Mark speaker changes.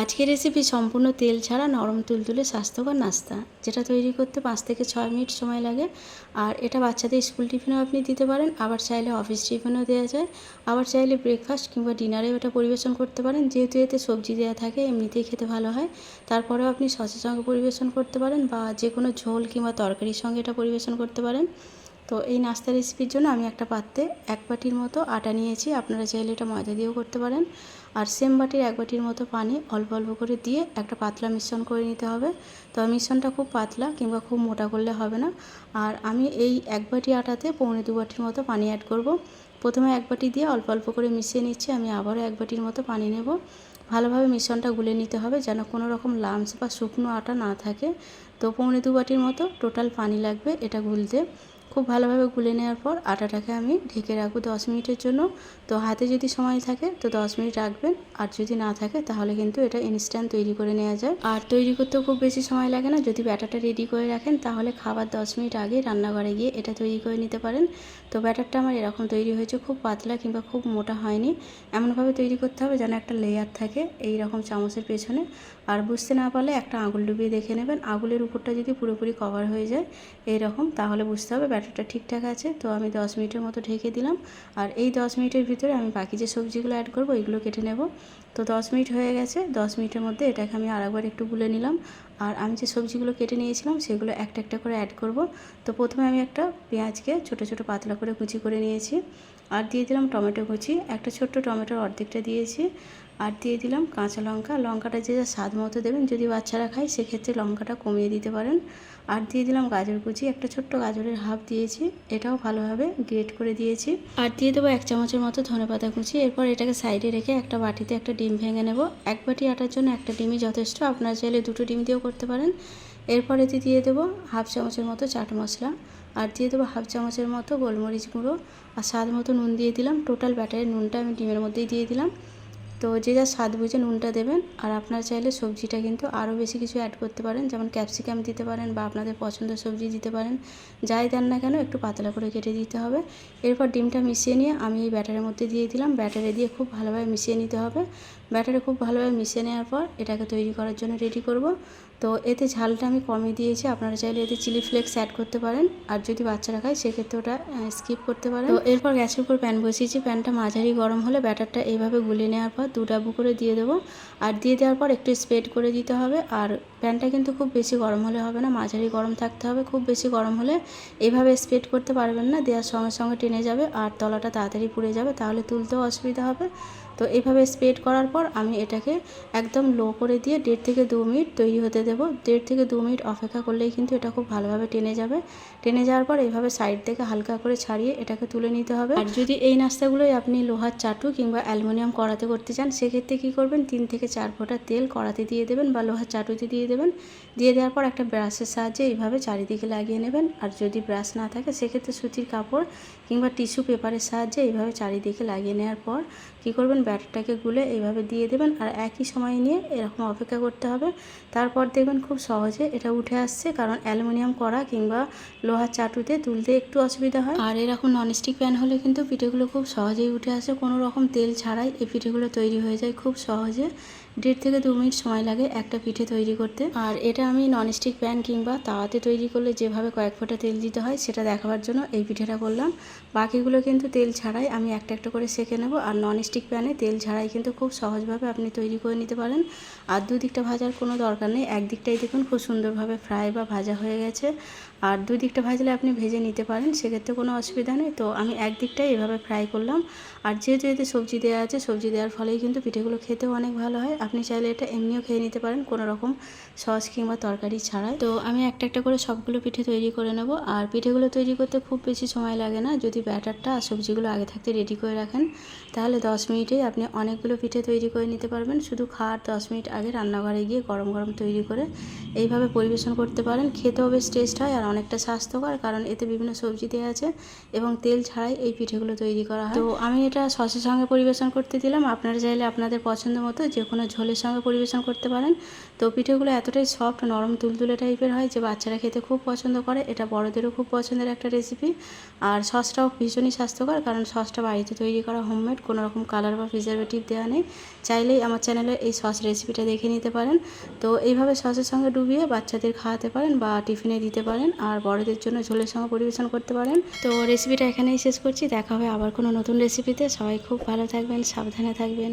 Speaker 1: আজকের রেসিপি সম্পূর্ণ তেল ছাড়া নরম তুলতুলে স্বাস্থ্যকর নাস্তা, যেটা তৈরি করতে পাঁচ থেকে ছয় মিনিট সময় লাগে। আর এটা বাচ্চাদের স্কুল টিফিনেও আপনি দিতে পারেন, আবার চাইলে অফিস টিফিনেও দেওয়া যায়। আবার চাইলে ব্রেকফাস্ট কিংবা ডিনারেও এটা পরিবেশন করতে পারেন, যেহেতু এতে সবজি দেওয়া থাকে, এমনিতেই খেতে ভালো হয়। তারপরেও আপনি সসের সঙ্গে পরিবেশন করতে পারেন, বা যে কোনো ঝোল কিংবা তরকারির সঙ্গে এটা পরিবেশন করতে পারেন। তো এই নাস্তা রেসিপির জন্য আমি একটা পাত্রে এক বাটির মতো আটা নিয়েছি। আপনারা চাইলে এটা ময়দা দিয়েও করতে পারেন। আর সেম বাটির এক বাটির মতো পানি অল্প অল্প করে দিয়ে একটা পাতলা মিশ্রণ করে নিতে হবে। তো মিশ্রণটা খুব পাতলা কিংবা খুব মোটা করলে হবে না। আর আমি এই এক বাটি আটাতে পৌনে দু বাটির মতো পানি অ্যাড করব। প্রথমে এক বাটি দিয়ে অল্প অল্প করে মিশিয়ে নিচ্ছি। আমি আবারও এক বাটির মতো পানি নেব। ভালোভাবে মিশ্রণটা গুলে নিতে হবে যেন কোনো রকম লামস বা শুকনো আটা না থাকে। তো পৌনে দু বাটির মতো টোটাল পানি লাগবে এটা গুলতে। খুব ভালোভাবে গুলে নেওয়ার পর আটাটাকে আমি ঢেকে রাখব দশ মিনিটের জন্য। তো হাতে যদি সময় থাকে তো দশ মিনিট রাখবেন। আর যদি না থাকে তাহলে কিন্তু এটা ইনস্ট্যান্ট তৈরি করে নেওয়া যায়। আর তৈরি করতেও খুব বেশি সময় লাগে না। যদি ব্যাটারটা রেডি করে রাখেন তাহলে খাবার দশ মিনিট আগে রান্নাঘরে গিয়ে এটা তৈরি করে নিতে পারেন। তো ব্যাটারটা আমার এরকম তৈরি হয়েছে, খুব পাতলা কিংবা খুব মোটা হয়নি। এমনভাবে তৈরি করতে হবে যেন একটা লেয়ার থাকে এই রকম চামচের পেছনে। আর বুঝতে না পারলে একটা আঙুল ডুবিয়ে দেখে নেবেন। আঙুলের উপরটা যদি পুরোপুরি কভার হয়ে যায় এই রকম তাহলে বুঝতে হবে ব্যাটারটা ঠিকঠাক আছে, তো আমি দশ মিনিটের মতো ঢেকে দিলাম। আর এই দশ মিনিটের ভিতরে আমি বাকি যে সবজিগুলো অ্যাড করব ওইগুলো কেটে নেব। তো দশ মিনিট হয়ে গেছে, দশ মিনিটের মধ্যে এটাকে আমি আরেকবার একটু গুলে নিলাম। আর আমি যে সবজিগুলো কেটে নিয়েছিলাম, সেগুলো একটা একটা করে অ্যাড করব। তো প্রথমে আমি একটা পেঁয়াজকে ছোট ছোট পাতলা করে কুচি করে নিয়েছি। আর দিয়ে দিলাম টমেটো কুচি। একটা ছোট্ট টমেটোর অর্ধেকটা দিয়েছি। আর দিয়ে দিলাম কাঁচা লঙ্কা। লঙ্কাটা যে যা স্বাদ মতো দেবেন, যদি বাচ্চারা খায় সেক্ষেত্রে লঙ্কাটা কমিয়ে দিতে পারেন। আর দিয়ে দিলাম গাজর কুচি, একটা ছোট্ট গাজরের হাফ দিয়েছি, এটাও ভালোভাবে গ্রেট করে দিয়েছি। আর দিয়ে দেবো এক চামচের মতো ধনে পাতা কুচি, এরপর এটাকে সাইডে রেখে একটা বাটিতে একটা ডিম ভেঙে নেব। এক বাটি আটার জন্য একটা ডিমই যথেষ্ট, আপনারা চাইলে দুটো ডিম দিয়েও করতে পারেন। এরপর এতে দিয়ে দেবো হাফ চামচের মতো চাট মশলা। আর দিয়ে দেবো হাফ চামচের মতো গোলমরিচ গুঁড়ো। আর স্বাদ মতো নুন দিয়ে দিলাম, টোটাল ব্যাটারের নুনটা আমি ডিমের মধ্যেই দিয়ে দিলাম। তো যে যা স্বাদ বুঝে নুনটা দেবেন, আর আপনারা চাইলে সবজিটা কিন্তু আরও বেশি কিছু অ্যাড করতে পারেন, যেমন ক্যাপসিকাম দিতে পারেন বা আপনাদের পছন্দের সবজি দিতে পারেন। যাই দেন না কেন, একটু পাতলা করে কেটে দিতে হবে। এরপর ডিমটা মিশিয়ে নিয়ে আমি এই ব্যাটারের মধ্যে দিয়ে দিলাম। ব্যাটারে দিয়ে খুব ভালোভাবে মিশিয়ে নিতে হবে। ব্যাটারে খুব ভালোভাবে মিশিয়ে নেওয়ার পর এটাকে তৈরি করার জন্য রেডি করব। তো এতে ঝালটা আমি কমিয়ে দিয়েছি, আপনারা চাইলে এতে চিলি ফ্লেক্স অ্যাড করতে পারেন। আর যদি বাচ্চারা খায়, সেক্ষেত্রে ওটা স্কিপ করতে পারেন। তো এরপর গ্যাসের উপর প্যান বসিয়েছি। প্যানটা মাঝারি গরম হলে ব্যাটারটা এইভাবে গুলে নেওয়ার পর দু ডাবু করে দিয়ে দেবো। আর দিয়ে দেওয়ার পর একটু স্প্রেড করে দিতে হবে। আর প্যানটা কিন্তু খুব বেশি গরম হলে হবে না, মাঝারি গরম থাকতে হবে। খুব বেশি গরম হলে এইভাবে স্প্রেড করতে পারবেন না, দেওয়ার সঙ্গে সঙ্গে টেনে যাবে। আর তলাটা তাড়াতাড়ি পুড়ে যাবে, তাহলে তুলতেও অসুবিধা হবে। তো এইভাবে স্প্রেড করার পর আমি এটাকে একদম লো করে দিয়ে দেড় থেকে দু মিনিট তৈরি হতে দেবো। দেড় থেকে দু মিনিট অপেক্ষা করলেই কিন্তু এটা খুব ভালোভাবে টেনে যাবে। টেনে যাওয়ার পর এইভাবে সাইড থেকে হালকা করে ছাড়িয়ে এটাকে তুলে নিতে হবে। আর যদি এই নাস্তাগুলোই আপনি লোহার চাটু কিংবা অ্যালুমিনিয়াম কড়াতে করতে চান, সেক্ষেত্রে কী করবেন? তিন থেকে চার ফোঁটা তেল কড়াতে দিয়ে দেবেন বা লোহার চাটুতে দিয়ে দেবেন। দিয়ে দেওয়ার পর একটা ব্রাশের সাহায্যে এইভাবে চারিদিকে লাগিয়ে নেবেন। আর যদি ব্রাশ না থাকে, সেক্ষেত্রে সুতির কাপড় কিংবা টিস্যু পেপারের সাহায্যে এইভাবে চারিদিকে লাগিয়ে নেওয়ার পর কী করবেন? ব্যাটারটাকে গুলে এইভাবে দিয়ে দেবেন আর একই সময় নিয়ে এরকম অপেক্ষা করতে হবে। তারপর দেখবেন খুব সহজে এটা উঠে আসছে, কারণ অ্যালুমিনিয়াম করা কিংবা লোহার চাটুতে তুলতে একটু অসুবিধা হয়। আর এরকম ননস্টিক প্যান হলে কিন্তু পিঠেগুলো খুব সহজেই উঠে আসে, কোনো রকম তেল ছাড়াই এই পিঠেগুলো তৈরি হয়ে যায় খুব সহজে। দেড় থেকে দু মিনিট সময় লাগে একটা পিঠে তৈরি করতে। আর এটা আমি ননস্টিক প্যান কিংবা তাওয়াতে তৈরি করলে যেভাবে কয়েক ফোঁটা তেল দিতে হয় সেটা দেখাবার জন্য এই পিঠেটা করলাম। বাকিগুলো কিন্তু তেল ছাড়াই আমি একটা একটা করে সেঁকে নেব আর ননস্টিক প্যানে তেল ছাড়াই কিন্তু খুব সহজভাবে আপনি তৈরি করে নিতে পারেন। আর দুদিকটা ভাজার কোনো দরকার নেই, একদিকটাই দেখুন খুব সুন্দরভাবে ফ্রাই বা ভাজা হয়ে গেছে। আর দুই দিকটা ভাজলে আপনি ভেজে নিতে পারেন, সেক্ষেত্রে কোনো অসুবিধা নেই। তো আমি একদিকটাই এভাবে ফ্রাই করলাম। আর যেহেতু এতে সবজি দেওয়া আছে, সবজি দেওয়ার ফলেই কিন্তু পিঠেগুলো খেতেও অনেক ভালো হয়। আপনি চাইলে এটা এমনিও খেয়ে নিতে পারেন কোনো রকম সস কিংবা তরকারি ছাড়াই। তো আমি একটা একটা করে সবগুলো পিঠে তৈরি করে নেব। আর পিঠেগুলো তৈরি করতে খুব বেশি সময় লাগে না। যদি ব্যাটারটা আর সবজিগুলো আগে থাকতে রেডি করে রাখেন, তাহলে দশ মিনিটেই আপনি অনেকগুলো পিঠে তৈরি করে নিতে পারবেন। শুধু খাওয়ার দশ মিনিট আগে রান্নাঘরে গিয়ে গরম গরম তৈরি করে এইভাবে পরিবেশন করতে পারেন। খেতেও বেশ টেস্ট হয় আর অনেকটা স্বাস্থ্যকর, কারণ এতে বিভিন্ন সবজি দেওয়া আছে এবং তেল ছাড়াই এই পিঠেগুলো তৈরি করা হয়। তো আমি এটা সসের সঙ্গে পরিবেশন করতে দিলাম। আপনারা চাইলে আপনাদের পছন্দ মতো যে কোনো ঝোলের সঙ্গে পরিবেশন করতে পারেন। তো পিঠেগুলো এতটাই সফট নরম, তুলতুলে টাইপের হয় যে বাচ্চারা খেতে খুব পছন্দ করে। এটা বড়দেরও খুব পছন্দের একটা রেসিপি আর সসটাও ভীষণই স্বাস্থ্যকর, কারণ সসটা বাড়িতে তৈরি করা হোমমেড কোনো রকম কালার বা প্রিজারভেটিভ দেওয়া নেই। চাইলেই আমার চ্যানেলে এই সস রেসিপিটা দেখে নিতে পারেন। তো এইভাবে সসের সঙ্গে ডুবিয়ে বাচ্চাদের খাওয়াতে পারেন বা টিফিনে দিতে পারেন, আর বড়দের জন্য ঝোলের সঙ্গে পরিবেশন করতে পারেন। তো রেসিপিটা এখানেই শেষ করছি। দেখা হবে আবার কোনো নতুন রেসিপিতে সবাই খুব ভালো থাকবেন, সাবধানে থাকবেন।